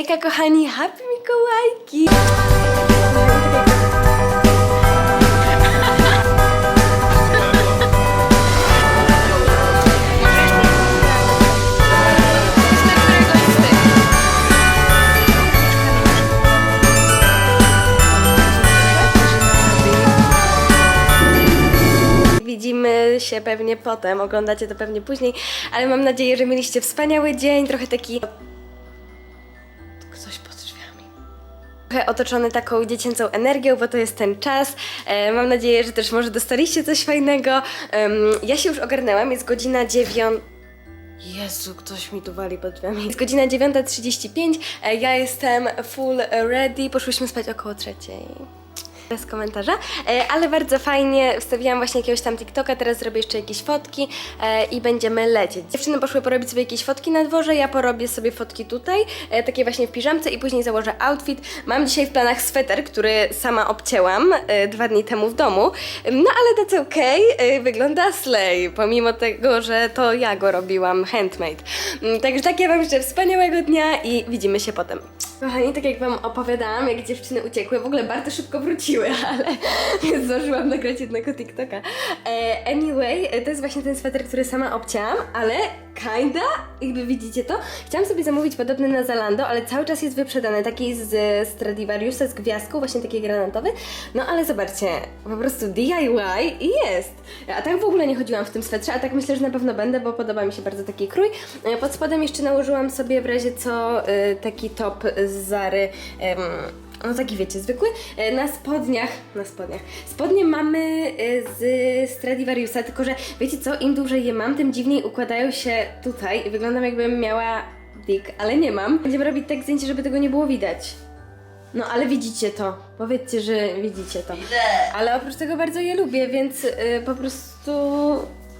Hejka kochani, happy Mikołajki! Widzimy się pewnie potem, oglądacie to pewnie później, ale mam nadzieję, że mieliście wspaniały dzień, trochę taki... otoczony taką dziecięcą energią, bo to jest ten czas. E, mam nadzieję, że też może dostaliście coś fajnego. Ja się już ogarnęłam, jest godzina dziewiąta. Jezu, ktoś mi tu wali pod drzwiami. Jest godzina 9.35, e, ja jestem full ready, poszłyśmy spać około trzeciej. Bez komentarza, e, ale bardzo fajnie, wstawiłam właśnie jakiegoś tam TikToka, teraz zrobię jeszcze jakieś fotki e, i będziemy lecieć. Dziewczyny poszły porobić sobie jakieś fotki na dworze, ja porobię sobie fotki tutaj, e, takie właśnie w piżamce i później założę outfit. Mam dzisiaj w planach sweter, który sama obcięłam dwa dni temu w domu, no ale that's e, wygląda slay, pomimo tego, że to ja go robiłam handmade. Mm, Także tak, ja Wam życzę wspaniałego dnia i widzimy się potem. Kochani, tak jak Wam opowiadałam, jak dziewczyny uciekły, w ogóle bardzo szybko wróciły, ale nie zdążyłam nagrać jednego TikToka. E, anyway, to jest właśnie ten sweter, który sama obcięłam, ale kinda, jakby widzicie to, chciałam sobie zamówić podobny na Zalando, ale cały czas jest wyprzedany, taki z Stradivariusa, z gwiazdką, właśnie taki granatowy. No ale zobaczcie, po prostu DIY i jest. A tak w ogóle nie chodziłam w tym swetrze, a tak myślę, że na pewno będę, bo podoba mi się bardzo taki krój. E, Pod spodem jeszcze nałożyłam sobie w razie co e, taki top z Zary. em, no taki wiecie, zwykły. E, Na spodniach, na spodniach. Spodnie mamy e, z Stradivariusa, tylko że wiecie co, im dłużej je mam, tym dziwniej układają się tutaj i wyglądam jakbym miała dick, ale nie mam. Będziemy robić tak zdjęcie, żeby tego nie było widać. No ale widzicie to. Powiedzcie, że widzicie to. Ale oprócz tego bardzo je lubię, więc y, po prostu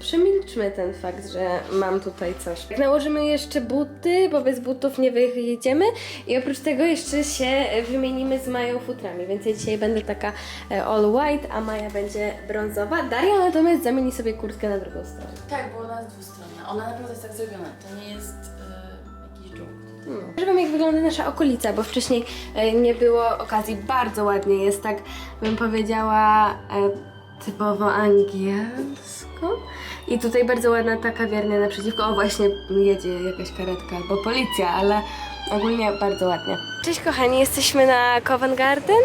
przemilczmy ten fakt, że mam tutaj coś. Jak nałożymy jeszcze buty, bo bez butów nie wyjedziemy i oprócz tego jeszcze się wymienimy z Mają futrami, więc ja dzisiaj będę taka e, all white, a Maja będzie brązowa. Daria natomiast zamieni sobie kurtkę na drugą stronę. Tak, bo ona jest dwustronna. Ona naprawdę jest tak zrobiona. To nie jest y, jakiś joke. Pokażę Wam jak wygląda nasza okolica, bo wcześniej e, nie było okazji. Bardzo ładnie jest, tak bym powiedziała e, typowo angielsko. I tutaj bardzo ładna ta kawiarnia naprzeciwko. O właśnie jedzie jakaś karetka albo policja, ale ogólnie bardzo ładnie. Cześć kochani, jesteśmy na Covent Garden.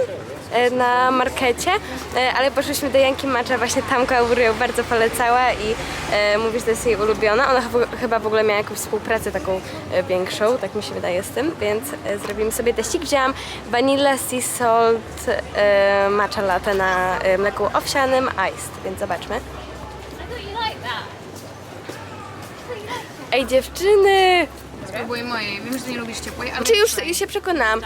E, Na markecie, e, ale poszliśmy do Janki Macza, właśnie tam Aury ją bardzo polecała i e, mówi, że to jest jej ulubiona. Ona chyba- w ogóle miała jakąś współpracę taką większą, tak mi się wydaje z tym, więc zrobimy sobie teścik. Wzięłam vanilla sea salt matcha latte na mleku owsianym iced, więc zobaczmy. Ej dziewczyny! Spróbuj mojej. Wiem, że nie lubisz ciepłej, ale Czy już się przekonałam?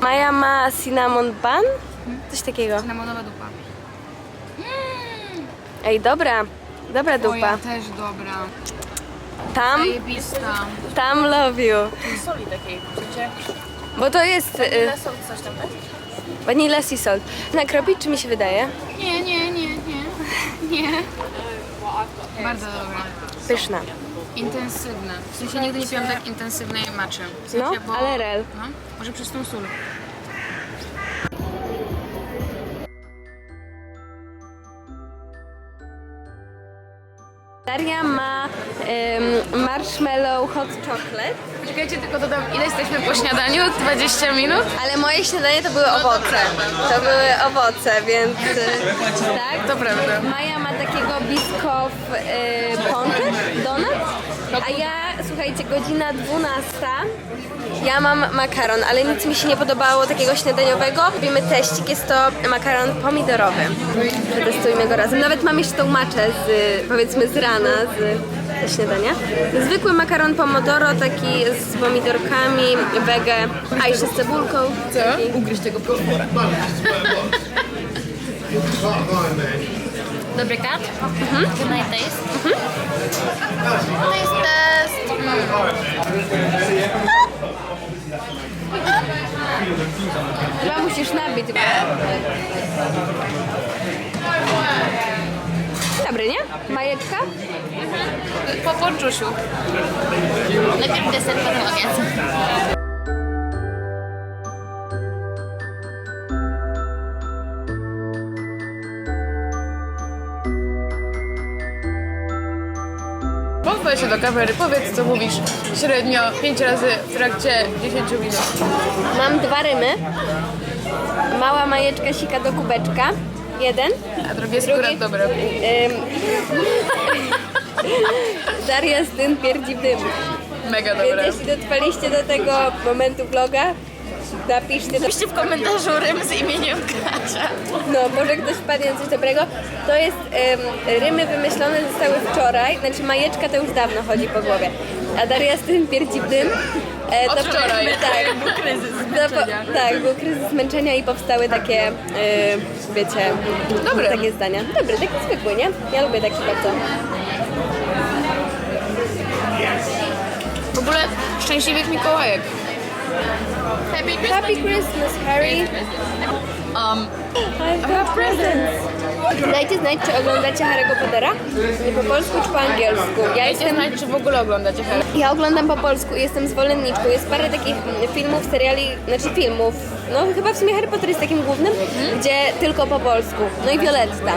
Maja ma cinnamon bun? Coś takiego. cynamonowa dupa. Ej, dobra. Dobra Twoja dupa. też dobra. Tam, Zajebista. tam love you. Soli takiej, w sensie Bo to jest y, sol, coś tam, tak? vanilla sea salt. Nakropić, czy mi się wydaje? Nie, nie, nie, nie. Nie. Bardzo dobra. Pyszna. Intensywne. W sensie nigdy nie piłam tak intensywnej maczy. W sensie, No, bo... ale rel. No, może przez tą sól. Daria ma marshmallow hot chocolate, Czekajcie, tylko dodam, ile jesteśmy po śniadaniu? 20 minut? ale moje śniadanie to były owoce. To były owoce, więc y, tak. To prawda. Maja ma takiego biskow donut, a ja, słuchajcie, godzina 12. Ja mam makaron, ale nic mi się nie podobało takiego śniadaniowego. Robimy teścik, jest to makaron pomidorowy. Przetestujmy go razem. Nawet mam jeszcze tą maczę z, powiedzmy, z rana, z ze śniadania. Zwykły makaron pomodoro, taki z pomidorkami, wege, a jeszcze z cebulką. Co? Ugryź tego potwora. Dobry kat? Mhm. Good night taste? Mhm. Taste test. Chyba musisz nabić. Dobry, nie? Majeczka? Po ponczusiu. Najpierw deser, potem obiad. Powiedz się do kamery, powiedz co mówisz średnio 5 razy w trakcie 10 minut. Mam dwa rymy. Mała majeczka sika do kubeczka. Jeden. A drugie jest akurat dobre. Ym, Daria z tym pierdzi w dym. Mega Więc dobre. jeśli dotrwaliście do tego momentu vloga, napiszcie to. Piszcie w komentarzu rym z imieniem Kasia. No, może ktoś wpadnie na coś dobrego. To jest, rymy wymyślone zostały wczoraj, znaczy majeczka to już dawno chodzi po głowie. A Daria z tym pierdzi dym. E, Od wczoraj. Tak, Był kryzys zmęczenia. tak, był kryzys zmęczenia i powstały takie, e, wiecie, Dobre. takie zdania. Dobre, takie zwykłe, nie? Ja lubię takie bardzo. W ogóle szczęśliwych Mikołajek. Happy Christmas. Happy Christmas, Harry. Um, I've got presents. Dajcie znać, czy oglądacie Harry'ego Pottera. Nie po polsku, czy po angielsku. Ja dajcie jestem znać, czy w ogóle oglądacie Harry. Ja oglądam po polsku i jestem zwolenniczką. Jest parę takich mm, filmów, seriali, znaczy filmów. No chyba w sumie Harry Potter jest takim głównym, gdzie tylko po polsku. No i Violetta.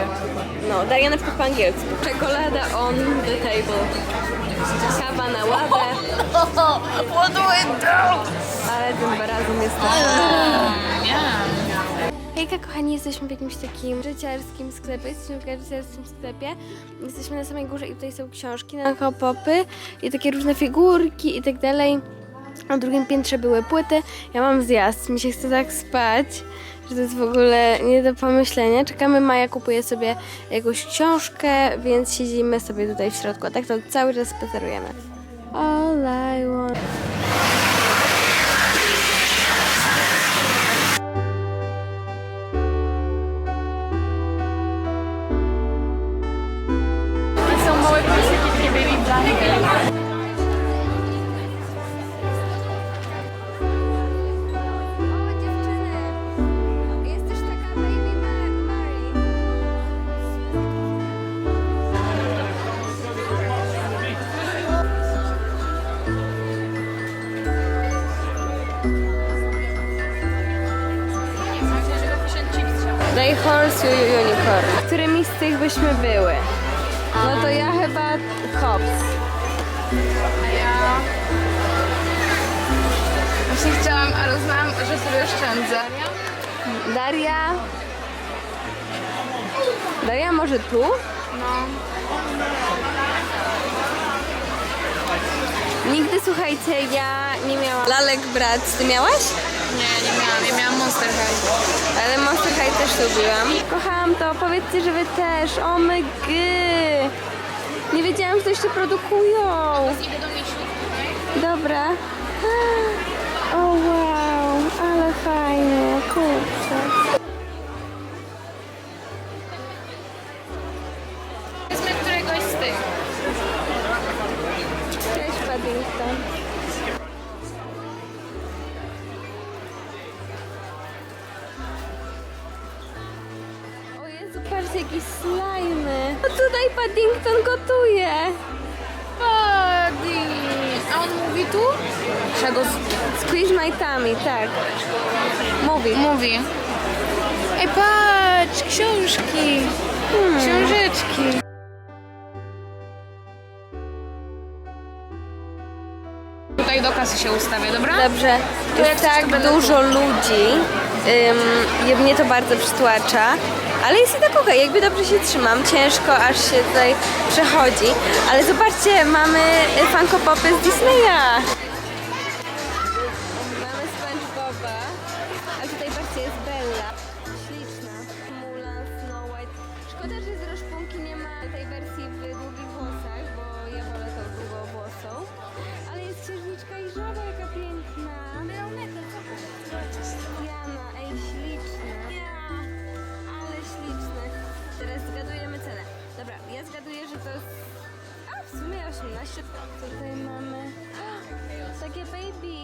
No, Daria na przykład po angielsku. Czekolada on the table. Kawa na ławę, What do I do? Ale tym barazem jest. Yeah. Hejka kochani, jesteśmy w jakimś takim życiarskim sklepie, jesteśmy w życiarskim sklepie, jesteśmy na samej górze i tutaj są książki na popy i takie różne figurki i tak dalej. Na drugim piętrze były płyty, ja mam zjazd, mi się chce tak spać, że to jest w ogóle nie do pomyślenia. Czekamy, Maja kupuje sobie jakąś książkę, więc siedzimy sobie tutaj w środku, a tak to cały czas spacerujemy. All I want. Daj horse you unicorn. Którymi z tych byśmy były? No to ja chyba hops. Ja... Właśnie chciałam, ale uznałam, że sobie oszczędzę. Daria. Daria może tu? No. Nigdy słuchajcie, ja nie miałam. Lalek brat, ty miałaś? Nie, nie miałam. Ja miałam Monster High. Ale Monster High też lubiłam. Kochałam to, powiedzcie, że wy też. O my gy. Nie wiedziałam, że to jeszcze produkują. Dobra. O wow, ale fajnie, kurczę. Slajmy. A tutaj Paddington gotuje. Buddy. A on mówi tu? Czego? Squeeze my tummy, tak. Mówi. Mówi. Ej, patrz, książki. Książeczki. Tutaj do kasy się ustawię, dobra? Dobrze, jak jest tak będę dużo ludzi. Ym, mnie to bardzo przytłacza. Ale jest i tak okej, jakby dobrze się trzymam. Ciężko aż się tutaj przechodzi. Ale zobaczcie, mamy Funko Popy z Disneya. Mamy SpongeBoba. A tutaj patrzcie, jest Bella. Śliczna. Mulan, Snow White. Szkoda, że z Roszpunki nie ma tej wersji w długich włosach, bo ja wolę tą długowłosą. Ale jest księżniczka i żaba, jaka piękna. Jana, ej, śliczne. Zgadujemy cenę. Dobra, ja zgaduję, że to jest... A, w sumie 18. Tutaj mamy... Takie baby.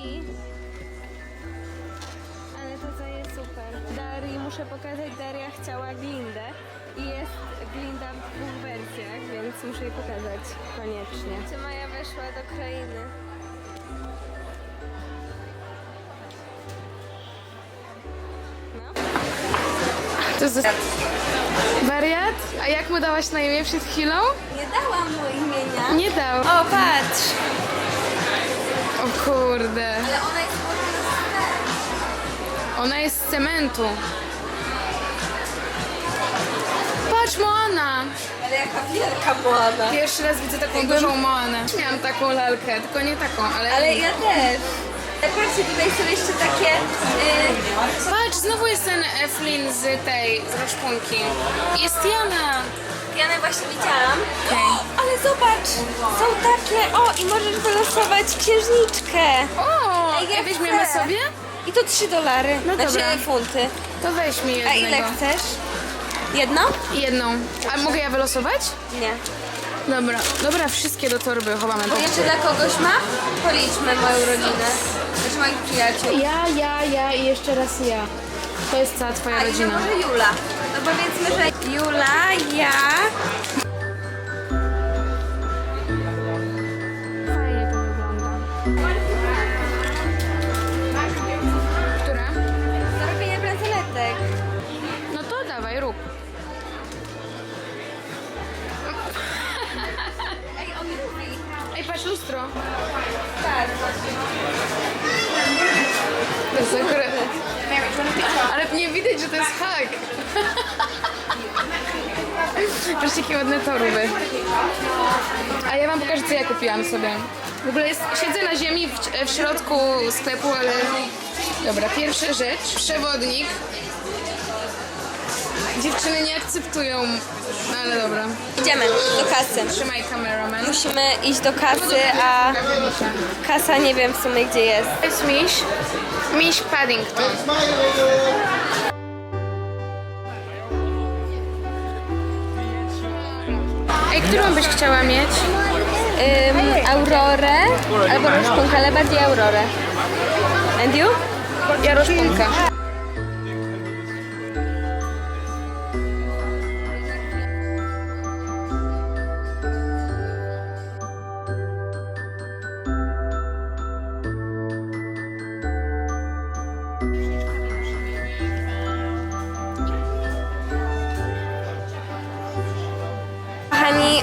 Ale to co jest super. Darii muszę pokazać, Daria chciała Glindę. I jest Glinda w dwóch wersjach, więc muszę jej pokazać koniecznie. Czy Maja weszła do krainy? No. To jest wariat? A jak mu dałaś na imię przed chwilą? Nie dałam mu imienia. Nie dał. O, patrz. O kurde. Ale ona jest Ona jest z cementu. Patrz, Moana! Ale jaka wielka Moana. Pierwszy raz widzę taką dużą Moanę. Miałam taką lalkę, tylko nie taką, ale... Ale ja też. Patrzcie, tutaj są jeszcze takie... Patrz, znowu jest ten Eflin z tej, z rozpunki. Jest Jana. ja właśnie widziałam. Okej. Ale zobacz, są takie... O, i możesz wylosować księżniczkę. O, Ej, ja ja weźmiemy chcę. sobie? I to 3 dolary. No znaczy dobra. funty. To weź mi jednego. A ile chcesz? Jedno? Jedną. A mogę ja wylosować? Nie. Dobra, dobra, wszystkie do torby chowamy. Bo jeszcze dla kogoś ma? Policzmy moją rodzinę. Znaczy moich przyjaciół. Ja, ja, ja i jeszcze raz ja. To jest cała twoja A i rodzina. może Jula. No powiedzmy, że Jula, ja... Fajnie to wygląda. Która? Do robienia bransoletek. No to dawaj, rób. Ej, on mówi. Ej, patrz lustro. Tak. To jest akurat... Ale nie widać, że to jest hak. Patrzcie, jakie ładne torby. A ja wam pokażę, co ja kupiłam sobie. W ogóle jest, siedzę na ziemi w, w środku sklepu, ale... Dobra, pierwsza rzecz. Przewodnik. Dziewczyny nie akceptują. No ale dobra. Idziemy do kasy. Trzymaj kameraman. Musimy iść do kasy, a kasa nie wiem w sumie gdzie jest. Jest miś. Miś Paddington. Ej, którą byś chciała mieć? Ym, Aurorę albo Roszpunkę, ale bardziej Aurorę. And you? Ja rozpunka.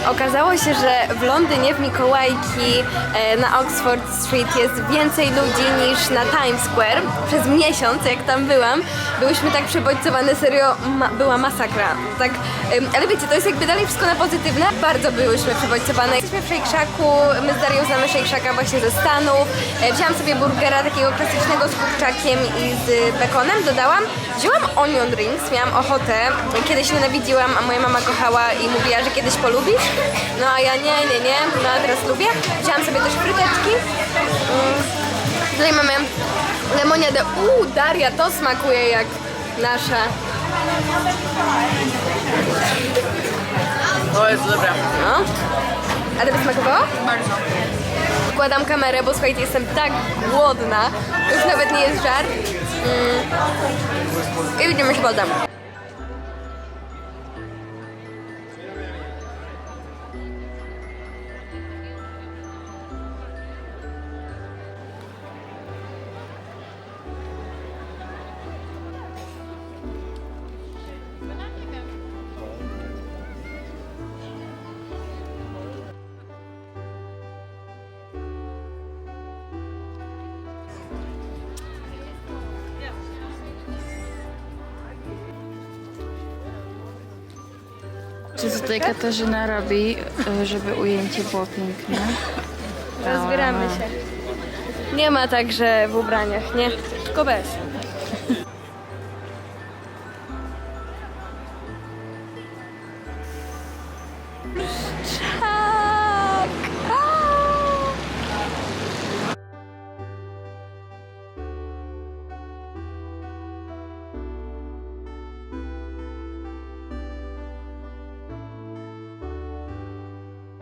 Okazało się, że w Londynie w Mikołajki e, na Oxford Street jest więcej ludzi niż na Times Square. Przez miesiąc, jak tam byłam, byłyśmy tak przebodźcowane, serio, ma, była masakra. Tak, ale wiecie, to jest jakby dalej wszystko na pozytywne. Bardzo byłyśmy przebodźcowane. Jesteśmy w Shake Shacku, my z Darią znamy Shake Shacka właśnie ze Stanów. E, wzięłam sobie burgera takiego klasycznego z kurczakiem i z bekonem, dodałam. Wzięłam onion rings, miałam ochotę. Kiedyś nienawidziłam, a moja mama kochała i mówiła, że kiedyś polubisz. No a ja nie, nie, nie, no a teraz lubię. Wzięłam sobie też fryteczki. Mm. Tutaj mamy lemoniadę. Uuu, Daria, to smakuje jak nasza. To jest dobra. No. A tobie smakowało? Bardzo. Wkładam kamerę, bo słuchajcie, jestem tak głodna. Już nawet nie jest żart. Mm. I widzimy się potem. Co tutaj Katarzyna robi, y, żeby ujęcie było piękne? Rozbieramy się. Nie ma tak, że w ubraniach, nie? Tylko bez.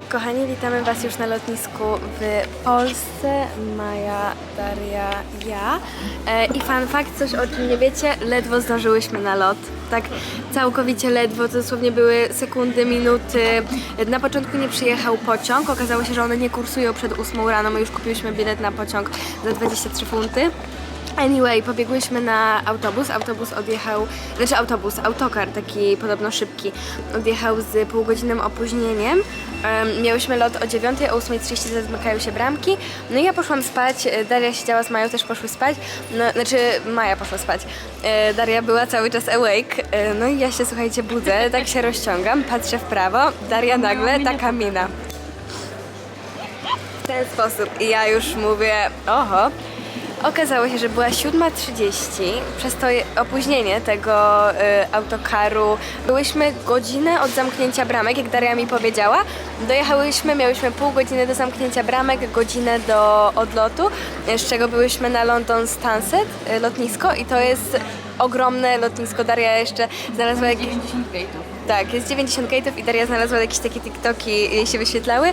Kochani, witamy Was już na lotnisku w Polsce. Maja, Daria, ja. E, I fun fact, coś o czym nie wiecie, ledwo zdążyłyśmy na lot. Tak całkowicie ledwo, dosłownie były sekundy, minuty. Na początku nie przyjechał pociąg, okazało się, że one nie kursują przed 8 rano, my już kupiłyśmy bilet na pociąg za 23 funty. Anyway, pobiegłyśmy na autobus. Autobus odjechał, znaczy autobus, autokar taki podobno szybki, odjechał z półgodzinnym opóźnieniem. Em, miałyśmy lot o 9, o 8.30 zamykają się bramki. No i ja poszłam spać, e, Daria siedziała z Mają, też poszły spać. No, znaczy Maja poszła spać. E, Daria była cały czas awake. E, no i ja się, słuchajcie, budzę, tak się rozciągam, patrzę w prawo, Daria nagle, taka mina. W ten sposób. I ja już mówię, oho. Okazało się, że była 7.30, przez to opóźnienie tego y, autokaru byłyśmy godzinę od zamknięcia bramek, jak Daria mi powiedziała. Dojechałyśmy, miałyśmy pół godziny do zamknięcia bramek, godzinę do odlotu, y, z czego byłyśmy na London Stansted y, lotnisko i to jest ogromne lotnisko. Daria jeszcze znalazła jakieś... 90 gate'ów. Tak, jest 90 gate'ów i Daria znalazła jakieś takie TikToki, jej się wyświetlały.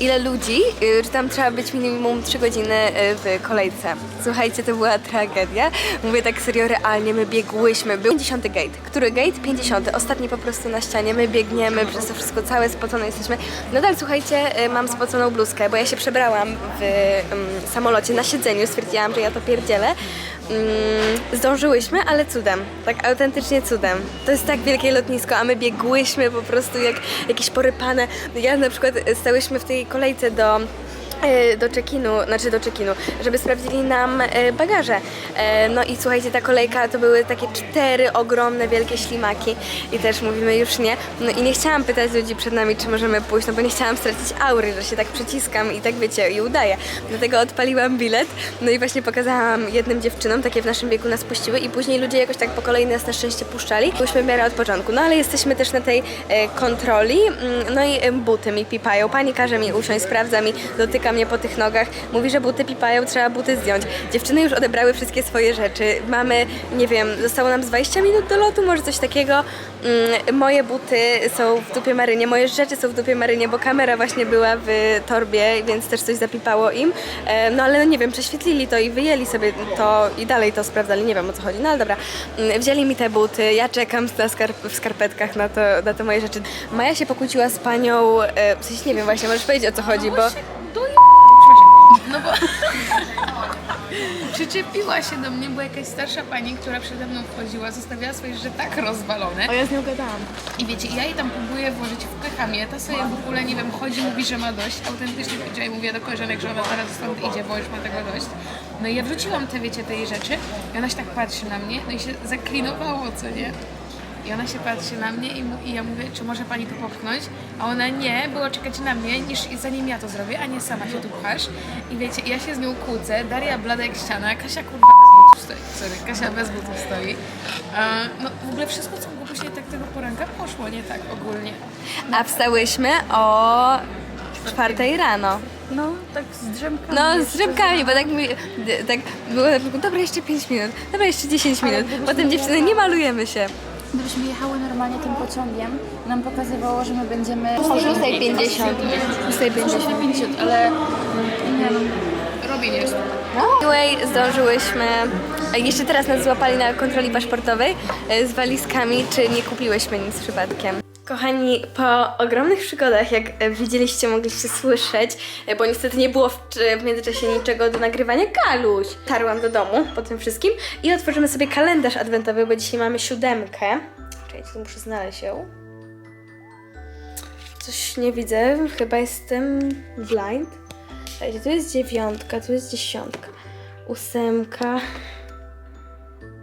Ile ludzi, y, że tam trzeba być minimum 3 godziny y, w kolejce. Słuchajcie, to była tragedia. Mówię tak serio, realnie, my biegłyśmy. Był 50 gate. Który gate? 50. Ostatni po prostu na ścianie. My biegniemy przez to wszystko, całe spocone jesteśmy. Nadal, słuchajcie, y, mam spoconą bluzkę, bo ja się przebrałam w ym, samolocie na siedzeniu. Stwierdziłam, że ja to pierdzielę. Mm, zdążyłyśmy, ale cudem. Tak autentycznie cudem. To jest tak wielkie lotnisko, a my biegłyśmy po prostu jak jakieś porypane. Ja na przykład stałyśmy w tej kolejce do do check-inu, znaczy do check-inu, żeby sprawdzili nam e, bagaże. E, No i słuchajcie, ta kolejka to były takie cztery ogromne, wielkie ślimaki i też mówimy już nie. No i nie chciałam pytać ludzi przed nami, czy możemy pójść, no bo nie chciałam stracić aury, że się tak przyciskam i tak wiecie, i udaję. Dlatego odpaliłam bilet, no i właśnie pokazałam jednym dziewczynom, takie w naszym wieku nas puściły i później ludzie jakoś tak po kolei nas na szczęście puszczali. Byliśmy w miarę od początku, no ale jesteśmy też na tej e, kontroli, mm, no i e, buty mi pipają. Pani każe mi usiąść, sprawdza mi, dotyka mnie po tych nogach, mówi, że buty pipają, trzeba buty zdjąć. Dziewczyny już odebrały wszystkie swoje rzeczy. Mamy, nie wiem, zostało nam z 20 minut do lotu, może coś takiego. Mm, moje buty są w dupie marynie, moje rzeczy są w dupie marynie, bo kamera właśnie była w torbie, więc też coś zapipało im. No ale nie wiem, prześwietlili to i wyjęli sobie to i dalej to sprawdzali, nie wiem o co chodzi, no ale dobra. Mm, Wzięli mi te buty, ja czekam skarp- w skarpetkach na, to, na te moje rzeczy. Maja się pokłóciła z panią, e, w sensie nie wiem właśnie, możesz powiedzieć o co chodzi, bo... przyczepiła się do mnie, bo jakaś starsza pani, która przede mną wchodziła, zostawiała swoje rzeczy tak rozwalone. ja z nią gadałam. I wiecie, ja jej tam próbuję włożyć, wpycham je, ta sobie w ogóle, nie wiem, chodzi, mówi, że ma dość. Autentycznie powiedziała i mówię do koleżanek, że ona zaraz stąd idzie, bo już ma tego dość. No i ja wrzuciłam te, wiecie, tej rzeczy i ona się tak patrzy na mnie, no i się zaklinowało, co nie? I ona się patrzy na mnie i, mu, i ja mówię, czy może pani to popchnąć? A ona nie, było czekać na mnie, niż zanim ja to zrobię, a nie sama się tu pchasz. I wiecie, ja się z nią kłócę, Daria blada jak ściana, Kasia kurwa bez butów stoi. Sorry, Kasia bez butów stoi. A, no w ogóle wszystko, co było później tak tego poranka, poszło nie tak ogólnie. A wstałyśmy o czwartej rano. No, tak z drzemkami. No, z drzemkami, bo tak, mi, tak było na początku, dobra, jeszcze 5 minut, dobra, jeszcze 10 minut. Potem dziewczyny, nie malujemy się. Gdybyśmy jechały normalnie tym pociągiem, nam pokazywało, że my będziemy... O 6.50. 650, ale nie wiem. Jest. Anyway, zdążyłyśmy. Jeszcze teraz nas złapali na kontroli paszportowej e, z walizkami, czy nie kupiłyśmy nic przypadkiem. Kochani, po ogromnych przygodach, jak e, widzieliście, mogliście słyszeć, e, bo niestety nie było w, w międzyczasie niczego do nagrywania, Galuś! Tarłam do domu po tym wszystkim i otworzymy sobie kalendarz adwentowy, bo dzisiaj mamy siódemkę. Czekajcie, muszę znaleźć ją. Coś nie widzę, chyba jestem blind. Słuchajcie, tu jest dziewiątka, tu jest dziesiątka, ósemka.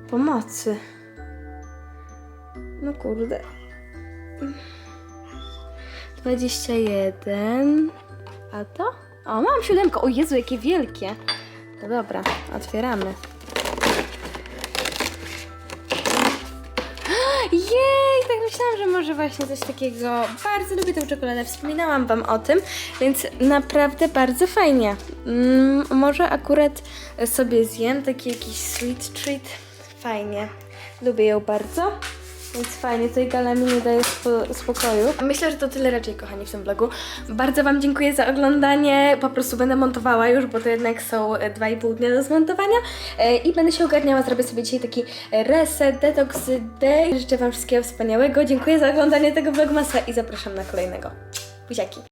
Pomocy. No kurde. 21. A to? O, mam siódemkę. O Jezu, jakie wielkie. No dobra, otwieramy. Jej, tak myślałam, że może właśnie coś takiego. Bardzo lubię tę czekoladę, wspominałam Wam o tym, więc naprawdę bardzo fajnie. Mm, może akurat sobie zjem taki jakiś sweet treat. Fajnie. Lubię ją bardzo. Więc fajnie, tej gala mi nie daje spo, spokoju. Myślę, że to tyle raczej, kochani, w tym vlogu. Bardzo Wam dziękuję za oglądanie. Po prostu będę montowała już, bo to jednak są e, 2,5 dnia do zmontowania. E, I będę się ogarniała, zrobię sobie dzisiaj taki reset, detox day. Życzę Wam wszystkiego wspaniałego. Dziękuję za oglądanie tego vlogmasa i zapraszam na kolejnego. Buziaki!